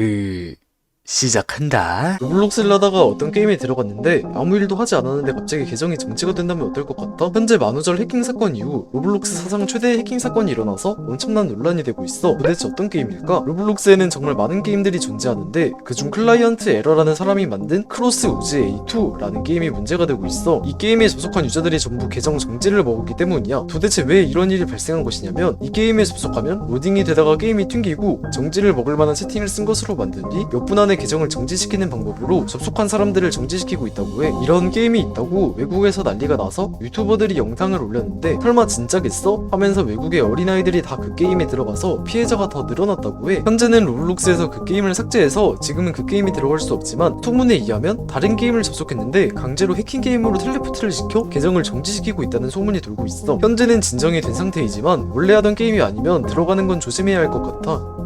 그 시작한다. 로블록스를 하다가 어떤 게임에 들어갔는데 아무 일도 하지 않았는데 갑자기 계정이 정지가 된다면 어떨 것 같아? 현재 만우절 해킹 사건 이후 로블록스 사상 최대 해킹 사건이 일어나서 엄청난 논란이 되고 있어. 도대체 어떤 게임일까? 로블록스에는 정말 많은 게임들이 존재하는데 그중 클라이언트 에러라는 사람이 만든 크로스 우즈 A2라는 게임이 문제가 되고 있어. 이 게임에 접속한 유저들이 전부 계정 정지를 먹었기 때문이야. 도대체 왜 이런 일이 발생한 것이냐면 이 게임에 접속하면 로딩이 되다가 게임이 튕기고 정지를 먹을 만한 세팅을 쓴 것으로 만든 뒤 몇 분 안에 계정을 정지시키는 방법으로 접속한 사람들을 정지시키고 있다고 해. 이런 게임이 있다고 외국에서 난리가 나서 유튜버들이 영상을 올렸는데 설마 진짜겠어? 하면서 외국의 어린아이들이 다 그 게임에 들어가서 피해자가 더 늘어났다고 해. 현재는 로블록스에서 그 게임을 삭제해서 지금은 그 게임이 들어갈 수 없지만 소문에 의하면 다른 게임을 접속했는데 강제로 해킹 게임으로 텔레포트를 시켜 계정을 정지시키고 있다는 소문이 돌고 있어. 현재는 진정이 된 상태이지만 원래 하던 게임이 아니면 들어가는 건 조심해야 할 것 같아.